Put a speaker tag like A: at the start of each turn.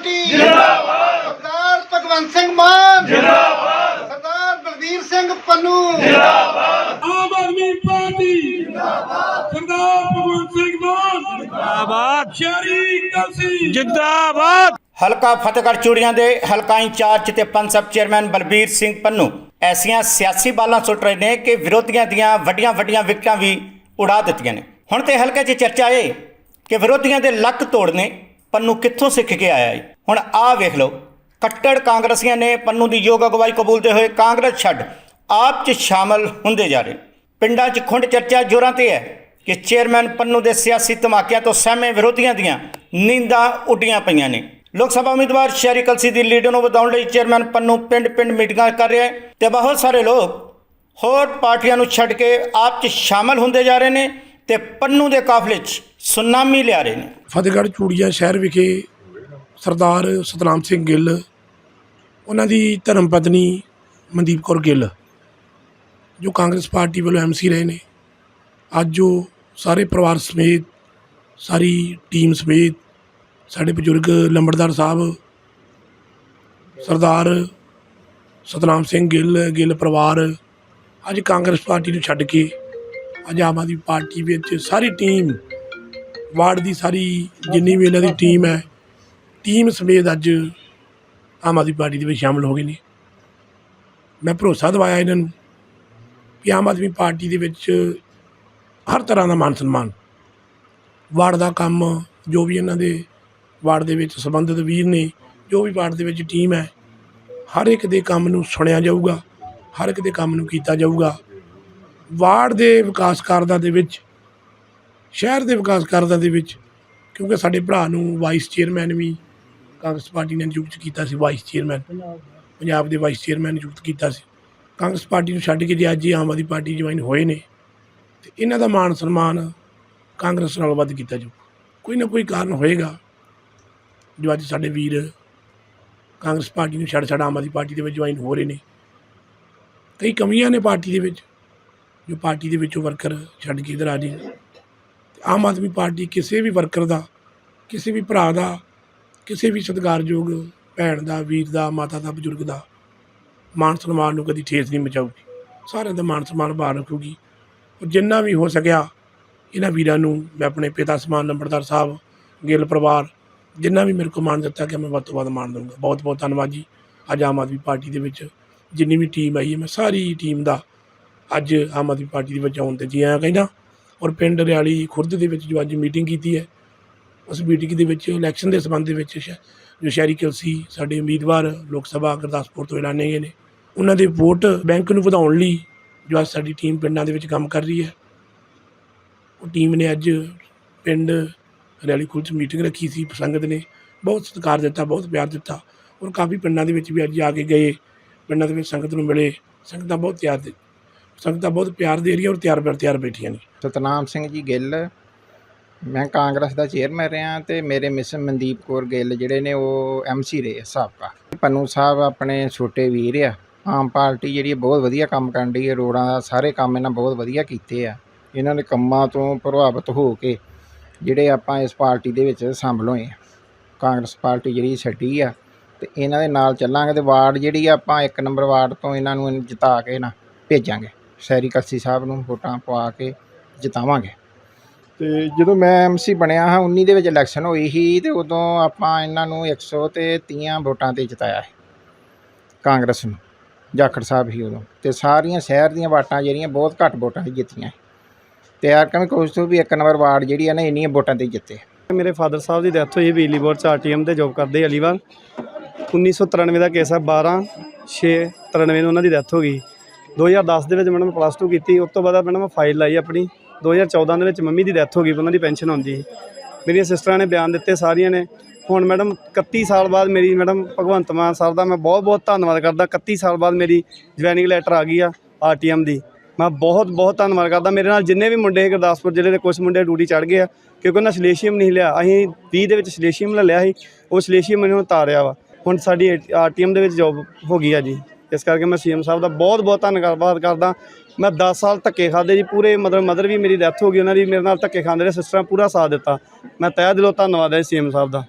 A: Party. ਜਿੰਦਾਬਾਦ। ਸਰਦਾਰ ਭਗਵੰਤ ਸਿੰਘ ਮਾਨ। ਜਿੰਦਾਬਾਦ। ਸਰਦਾਰ ਬਲਵੀਰ ਸਿੰਘ ਪੰਨੂ।
B: ਆਮ ਆਦਮੀ ਪਾਰਟੀ। ਜਿੰਦਾਬਾਦ। ਸਰਦਾਰ ਭਗਵੰਤ ਸਿੰਘ ਮਾਨ। ਜਿੰਦਾਬਾਦ। ਸ਼ਹਿਰੀ ਕਲਸੀ।
C: ਜਿੰਦਾਬਾਦ।
D: ਹਲਕਾ ਫਤਿਹਗੜ੍ਹ ਚੂੜੀਆਂ ਦੇ ਹਲਕਾ ਇੰਚਾਰਜ ਤੇ ਪੰਸਬ ਚੇਅਰਮੈਨ ਬਲਬੀਰ ਸਿੰਘ ਪੰਨੂ। ਐਸੀਆਂ ਸਿਆਸੀ ਬਾਲਾਂ ਸੁੱਟ ਰਹੇ ਨੇ ਕਿ ਵਿਰੋਧੀਆਂ ਦੀਆਂ ਵੱਡੀਆਂ ਵੱਡੀਆਂ ਵਿਕਟਾਂ ਵੀ ਉਡਾ ਦਿੱਤੀਆਂ ਨੇ। ਹੁਣ ਤੇ ਹਲਕੇ 'ਚ ਚਰਚਾ ਇਹ ਕਿ ਵਿਰੋਧੀਆਂ ਦੇ ਲੱਕ ਤੋੜਨੇ ਪੰਨੂ ਕਿੱਥੋਂ ਸਿੱਖ ਕੇ ਆਇਆ ਹੈ ਹੁਣ ਆਹ ਵੇਖ ਲਓ, ਕੱਟੜ ਕਾਂਗਰਸੀਆਂ ਨੇ ਪੰਨੂ ਦੀ ਯੋਗ ਅਗਵਾਈ ਕਬੂਲਦੇ ਹੋਏ, ਕਾਂਗਰਸ ਛੱਡ, ਆਪ 'ਚ ਸ਼ਾਮਲ ਹੁੰਦੇ ਜਾ ਰਹੇ। ਪਿੰਡਾਂ 'ਚ ਖੁੰਡ ਚਰਚਾ ਜ਼ੋਰਾਂ ਤੇ ਹੈ ਕਿ ਚੇਅਰਮੈਨ ਪੰਨੂ ਦੇ ਸਿਆਸੀ ਧਮਾਕਿਆਂ ਤੋਂ ਸਹਿਮੇ ਵਿਰੋਧੀਆਂ ਦੀਆਂ ਨੀਂਦਾਂ ਉੱਡੀਆਂ ਪਈਆਂ ਨੇ। ਲੋਕ ਸਭਾ ਉਮੀਦਵਾਰ ਸ਼ਹਿਰੀ ਕਲਸੀ ਦੀ ਲੀਡ ਨੂੰ ਵਧਾਉਣ ਲਈ ਚੇਅਰਮੈਨ ਪੰਨੂ ਪਿੰਡ-ਪਿੰਡ ਮੀਟਿੰਗਾਂ ਕਰ ਰਿਹਾ ਹੈ ਤੇ ਬਹੁਤ ਸਾਰੇ ਲੋਕ ਹੋਰ ਪਾਰਟੀਆਂ ਨੂੰ ਛੱਡ ਕੇ ਆਪ 'ਚ ਸ਼ਾਮਲ ਹੁੰਦੇ ਜਾ ਰਹੇ ਨੇ। ਤੇ ਪੰਨੂ ਦੇ ਕਾਫਲੇ 'ਚ ਸੁਨਾਮੀ ਲਿਆ ਰਹੇ ਨੇ।
E: ਫਤਿਹਗੜ੍ਹ ਚੂੜੀਆਂ ਸ਼ਹਿਰ ਵਿਖੇ ਸਰਦਾਰ ਸਤਨਾਮ ਸਿੰਘ ਗਿੱਲ, ਉਹਨਾਂ ਦੀ ਧਰਮ ਪਤਨੀ ਮਨਦੀਪ ਕੌਰ ਗਿੱਲ, ਜੋ ਕਾਂਗਰਸ ਪਾਰਟੀ ਵੱਲੋਂ ਐਮਸੀ ਰਹੇ ਨੇ। ਅੱਜ ਉਹ ਸਾਰੇ ਪਰਿਵਾਰ ਸਮੇਤ, ਸਾਰੀ ਟੀਮ ਸਮੇਤ, ਸਾਡੇ ਬਜ਼ੁਰਗ ਲੰਬੜਦਾਰ ਸਾਹਿਬ, ਸਰਦਾਰ ਸਤਨਾਮ ਸਿੰਘ ਗਿੱਲ ਗਿੱਲ ਪਰਿਵਾਰ, ਅੱਜ ਕਾਂਗਰਸ ਪਾਰਟੀ ਨੂੰ ਛੱਡ ਕੇ ਅੱਜ ਆਮ ਆਦਮੀ ਪਾਰਟੀ ਵਿੱਚ ਸਾਰੀ ਟੀਮ ਵਾਰਡ ਦੀ ਸਾਰੀ ਜਿੰਨੀ ਵੀ ਇਹਨਾਂ ਦੀ ਟੀਮ ਹੈ ਟੀਮ ਸਮੇਤ ਅੱਜ ਆਮ ਆਦਮੀ ਪਾਰਟੀ ਦੇ ਵਿੱਚ ਸ਼ਾਮਲ ਹੋ ਗਏ ਨੇ। ਮੈਂ ਭਰੋਸਾ ਦਿਵਾਇਆ ਇਹਨਾਂ ਨੂੰ ਕਿ ਆਮ ਆਦਮੀ ਪਾਰਟੀ ਦੇ ਵਿੱਚ ਹਰ ਤਰ੍ਹਾਂ ਦਾ ਮਾਨ ਸਨਮਾਨ, ਵਾਰਡ ਦਾ ਕੰਮ ਜੋ ਵੀ ਇਹਨਾਂ ਦੇ ਵਾਰਡ ਦੇ ਵਿੱਚ ਸੰਬੰਧਿਤ ਵੀਰ ਨੇ, ਜੋ ਵੀ ਵਾਰਡ ਦੇ ਵਿੱਚ ਟੀਮ ਹੈ, ਹਰ ਇੱਕ ਦੇ ਕੰਮ ਨੂੰ ਸੁਣਿਆ ਜਾਊਗਾ, ਹਰ ਇੱਕ ਦੇ ਕੰਮ ਨੂੰ ਕੀਤਾ ਜਾਊਗਾ। ਵਾਰਡ ਦੇ ਵਿਕਾਸ ਕਾਰਜਾਂ ਦੇ ਵਿੱਚ, ਸ਼ਹਿਰ ਦੇ ਵਿਕਾਸ ਕਾਰਜਾਂ ਦੇ ਵਿੱਚ, ਕਿਉਂਕਿ ਸਾਡੇ ਭਰਾ ਨੂੰ ਵਾਈਸ ਚੇਅਰਮੈਨ ਵੀ ਕਾਂਗਰਸ ਪਾਰਟੀ ਨੇ ਨਿਯੁਕਤ ਕੀਤਾ ਸੀ ਵਾਈਸ ਚੇਅਰਮੈਨ ਪੰਜਾਬ ਦੇ ਵਾਈਸ ਚੇਅਰਮੈਨ ਨਿਯੁਕਤ ਕੀਤਾ ਸੀ। ਕਾਂਗਰਸ ਪਾਰਟੀ ਨੂੰ ਛੱਡ ਕੇ ਜੇ ਅੱਜ ਹੀ ਆਮ ਆਦਮੀ ਪਾਰਟੀ ਜੁਆਇਨ ਹੋਏ ਨੇ, ਤੇ ਇਹਨਾਂ ਦਾ ਮਾਣ ਸਨਮਾਨ ਕਾਂਗਰਸ ਨਾਲੋਂ ਵੱਧ ਕੀਤਾ ਜਾਊ। ਕੋਈ ਨਾ ਕੋਈ ਕਾਰਨ ਹੋਏਗਾ, ਜੋ ਅੱਜ ਸਾਡੇ ਵੀਰ ਕਾਂਗਰਸ ਪਾਰਟੀ ਨੂੰ ਛੱਡ ਛੱਡ ਆਮ ਆਦਮੀ ਪਾਰਟੀ ਦੇ ਵਿੱਚ ਜੁਆਇਨ ਹੋ ਰਹੇ ਨੇ। ਕਈ ਕਮੀਆਂ ਨੇ ਪਾਰਟੀ ਦੇ ਵਿੱਚ ਜੋ ਪਾਰਟੀ ਦੇ ਵਿੱਚੋਂ ਵਰਕਰ ਛੱਡ ਕੇ ਇਧਰ ਆ ਜੀ। ਤੇ ਆਮ ਆਦਮੀ ਪਾਰਟੀ ਕਿਸੇ ਵੀ ਵਰਕਰ ਦਾ, ਕਿਸੇ ਵੀ ਭਰਾ ਦਾ, ਕਿਸੇ ਵੀ ਸਤਿਕਾਰਯੋਗ ਭੈਣ ਦਾ, ਵੀਰ ਦਾ, ਮਾਤਾ ਦਾ, ਬਜ਼ੁਰਗ ਦਾ ਮਾਨ ਸਨਮਾਨ ਨੂੰ ਕਦੀ ਠੇਸ ਨਹੀਂ ਮਚਾਊਗੀ। ਸਾਰਿਆਂ ਦਾ ਮਾਨ ਸਨਮਾਨ ਬਾਹਰ ਰੱਖੂਗੀ। ਔਰ ਜਿੰਨਾ ਵੀ ਹੋ ਸਕਿਆ, ਇਹਨਾਂ ਵੀਰਾਂ ਨੂੰ ਮੈਂ ਆਪਣੇ ਪਿਤਾ ਸਮਾਨ ਨੰਬਰਦਾਰ ਸਾਹਿਬ, ਗਿੱਲ ਪਰਿਵਾਰ, ਜਿੰਨਾ ਵੀ ਮੇਰੇ ਕੋਲ ਮਾਣ ਦਿੱਤਾ ਕਿ ਮੈਂ ਵੱਧ ਤੋਂ ਵੱਧ ਮਾਣ ਦਊਂਗਾ। ਬਹੁਤ ਬਹੁਤ ਧੰਨਵਾਦ ਜੀ। ਅੱਜ ਆਮ ਆਦਮੀ ਪਾਰਟੀ ਦੇ ਵਿੱਚ ਜਿੰਨੀ ਵੀ ਟੀਮ ਆਈ ਹੈ, ਮੈਂ ਸਾਰੀ ਟੀਮ ਦਾ ਅੱਜ ਆਮ ਆਦਮੀ ਪਾਰਟੀ ਦੇ ਵਿੱਚ ਆਉਣ ਤੇ ਜੀ ਆਇਆਂ ਕਹਿੰਦਾ। ਔਰ ਪਿੰਡ ਰਿਆਲੀ ਖੁਰਦ ਦੇ ਵਿੱਚ ਜੋ ਅੱਜ ਮੀਟਿੰਗ ਕੀਤੀ ਹੈ, ਉਸ ਮੀਟਿੰਗ ਦੇ ਵਿੱਚ ਇਲੈਕਸ਼ਨ ਦੇ ਸੰਬੰਧ ਦੇ ਵਿੱਚ ਸ਼- ਜੋ ਸ਼ਹਿਰੀ ਕਲਸੀ ਸਾਡੇ ਉਮੀਦਵਾਰ ਲੋਕ ਸਭਾ ਗੁਰਦਾਸਪੁਰ ਤੋਂ ਐਲਾਨੇ ਗਏ ਨੇ। ਉਹਨਾਂ ਦੇ ਵੋਟ ਬੈਂਕ ਨੂੰ ਵਧਾਉਣ ਲਈ ਜੋ ਅੱਜ ਸਾਡੀ ਟੀਮ ਪਿੰਡਾਂ ਦੇ ਵਿੱਚ ਕੰਮ ਕਰ ਰਹੀ ਹੈ। ਉਹ ਟੀਮ ਨੇ ਅੱਜ ਪਿੰਡ ਰਿਆਲੀ ਖੁਰਦ 'ਚ ਮੀਟਿੰਗ ਰੱਖੀ ਸੀ ਸੰਗਤ ਨੇ। ਬਹੁਤ ਸਤਿਕਾਰ ਦਿੱਤਾ, ਬਹੁਤ ਪਿਆਰ ਦਿੱਤਾ। ਔਰ ਕਾਫੀ ਪਿੰਡਾਂ ਦੇ ਵਿੱਚ ਵੀ ਅੱਜ ਆ ਕੇ ਗਏ। ਪਿੰਡਾਂ ਦੇ ਵਿੱਚ ਸੰਗਤ ਨੂੰ ਮਿਲੇ। ਸੰਗਤਾਂ ਬਹੁਤ ਪਿਆਰ ਦੇ ਸੰਗਤਾਂ ਬਹੁਤ ਪਿਆਰ ਦੇ ਰਹੀਆਂ ਔਰ ਤਿਆਰ ਬਰ ਤਿਆਰ ਬੈਠੀਆਂ ਨੇ।
F: ਸਤਨਾਮ ਸਿੰਘ ਜੀ ਗਿੱਲ, ਮੈਂ ਕਾਂਗਰਸ ਦਾ ਚੇਅਰਮੈਨ ਰਿਹਾ ਤੇ ਮੇਰੇ ਮਿਸ ਮਨਦੀਪ ਕੌਰ ਗਿੱਲ ਜਿਹੜੇ ਨੇ ਉਹ ਐਮਸੀ ਰਹੇ ਸਾਬਕਾ। ਪੰਨੂ ਸਾਹਿਬ ਆਪਣੇ ਛੋਟੇ ਵੀਰ ਆ, ਆਮ ਪਾਰਟੀ ਜਿਹੜੀ ਬਹੁਤ ਵਧੀਆ ਕੰਮ ਕਰਨ ਡਈ ਹੈ ਰੋਡਾਂ ਦਾ ਸਾਰੇ ਕੰਮ ਇਹਨਾਂ ਬਹੁਤ ਵਧੀਆ ਕੀਤੇ ਆ। ਇਹਨਾਂ ਦੇ ਕੰਮਾਂ ਤੋਂ ਪ੍ਰਭਾਵਿਤ ਹੋ ਕੇ ਜਿਹੜੇ ਆਪਾਂ ਇਸ ਪਾਰਟੀ ਦੇ ਵਿੱਚ ਸ਼ਾਮਲ ਹੋਏ ਆ। ਕਾਂਗਰਸ ਪਾਰਟੀ ਜਿਹੜੀ ਛੱਡੀ ਆ, ਤੇ ਇਹਨਾਂ ਦੇ ਨਾਲ ਚੱਲਾਂਗੇ ਤੇ ਵਾਰਡ ਜਿਹੜੀ ਆ, ਆਪਾਂ ਇੱਕ ਨੰਬਰ ਵਾਰਡ ਤੋਂ ਇਹਨਾਂ ਨੂੰ ਜਿਤਾ ਕੇ ਨਾ ਭੇਜਾਂਗੇ। ਸ਼ਹਿਰੀ ਕਲਸੀ ਸਾਹਿਬ ਨੂੰ ਵੋਟਾਂ ਪਵਾ ਕੇ ਜਿਤਾਵਾਂਗੇ। ਤੇ ਜਦੋਂ ਮੈਂ ਐਮਸੀ ਬਣਿਆ ਹਾਂ 19 ਦੇ ਵਿੱਚ ਇਲੈਕਸ਼ਨ ਹੋਈ ਸੀ ਤੇ ਉਦੋਂ ਆਪਾਂ ਇਹਨਾਂ ਨੂੰ 100 ਤੇ 30 ਵੋਟਾਂ ਤੇ ਜਿਤਾਇਆ ਸੀ ਕਾਂਗਰਸ ਨੂੰ ਜਾਖੜ ਸਾਹਿਬ ਹੀ ਉਦੋਂ। ਤੇ ਸਾਰੀਆਂ ਸ਼ਹਿਰ ਦੀਆਂ ਵਾਟਾਂ ਜਿਹੜੀਆਂ ਬਹੁਤ ਘੱਟ ਵੋਟਾਂ ਤੇ ਜਿੱਤੀਆਂ ਤੇ ਆਰਕਮ ਕੋਸ਼ ਤੋਂ ਵੀ ਇੱਕ ਨੰਬਰ ਵਾਰਡ ਜਿਹੜੀ ਹੈ ਨਾ ਇੰਨੀਆਂ ਵੋਟਾਂ ਤੇ ਜਿੱਤੇ।
G: ਮੇਰੇ ਫਾਦਰ ਸਾਹਿਬ ਦੀ ਡੈਥ ਹੋਈ ਬਿਜਲੀ ਬੋਰਡ ਚ ਆਰਟੀਐਮ ਤੇ ਜੌਬ ਕਰਦੇ ਅਲੀਵਾਲ। 1993 ਦਾ ਕੇਸ ਹੈ 12 6 93 ਨੂੰ ਉਹਨਾਂ ਦੀ ਡੈਥ ਹੋ ਗਈ। 2010 ਦੇ ਵਿੱਚ ਮੈਡਮ ਪਲੱਸ 2 ਕੀਤੀ, ਉਸ ਤੋਂ ਬਾਅਦ ਮੈਡਮ ਫਾਈਲ ਲਾਈ ਆਪਣੀ। 2014 ਦੇ ਵਿੱਚ ਮੰਮੀ ਦੀ ਡੈਥ ਹੋ ਗਈ, ਉਹਨਾਂ ਦੀ ਪੈਨਸ਼ਨ ਆਉਂਦੀ ਸੀ। ਮੇਰੀਆਂ ਸਿਸਟਰਾਂ ਨੇ ਬਿਆਨ ਦਿੱਤੇ, ਸਾਰੀਆਂ ਨੇ। ਹੁਣ ਮੈਡਮ 31 ਸਾਲ ਬਾਅਦ ਮੇਰੀ ਮੈਡਮ ਭਗਵੰਤ ਮਾਨ ਸਰ ਦਾ ਮੈਂ ਬਹੁਤ ਬਹੁਤ ਧੰਨਵਾਦ ਕਰਦਾ। 31 ਸਾਲ ਬਾਅਦ ਮੇਰੀ ਜੁਆਇਨਿੰਗ ਲੈਟਰ ਆ ਗਈ ਆ ਆਰਟੀਐਮ ਦੀ। ਮੈਂ ਬਹੁਤ ਬਹੁਤ ਧੰਨਵਾਦ ਕਰਦਾ। ਮੇਰੇ ਨਾਲ ਜਿੰਨੇ ਵੀ ਮੁੰਡੇ ਗੁਰਦਾਸਪੁਰ ਜ਼ਿਲ੍ਹੇ ਦੇ ਕੁਝ ਮੁੰਡੇ ਡਿਊਟੀ ਚੜ ਗਏ ਆ, ਕਿਉਂਕਿ ਉਹਨਾਂ ਸਲੇਸ਼ੀਅਮ ਨਹੀਂ ਲਿਆ। ਅਸੀਂ 20 ਦੇ ਵਿੱਚ ਸਲੇਸ਼ੀਅਮ ਲੈ ਲਿਆ ਸੀ, ਉਹ ਸਲੇਸ਼ੀਅਮ ਮੈਨੂੰ ਉਤਾਰਿਆ ਵਾ। ਹੁਣ ਸਾਡੀ ਆਰਟੀਐਮ ਦੇ ਵਿੱਚ ਜੌਬ ਹੋ ਗਈ ਆ ਜੀ। ਇਸ ਕਰਕੇ ਮੈਂ ਸੀਐਮ ਸਾਹਿਬ ਦਾ ਬਹੁਤ ਬਹੁਤ ਧੰਨਵਾਦ ਕਰਦਾ। ਮੈਂ 10 ਸਾਲ ਧੱਕੇ ਖਾਦੇ ਜੀ, ਪੂਰੇ ਮਤਲਬ ਮਦਰ ਵੀ ਮੇਰੀ ਡੈਥ ਹੋ ਗਈ, ਉਹਨਾਂ ਦੀ ਮੇਰੇ ਨਾਲ ਧੱਕੇ ਖਾਂਦੇ ਰਹੇ ਸਿਸਟਰਾਂ ਪੂਰਾ ਸਾਥ ਦਿੱਤਾ। ਮੈਂ ਤਹਿ ਦਿਲੋਂ ਧੰਨਵਾਦ ਹੈ ਸੀਐਮ ਸਾਹਿਬ ਦਾ।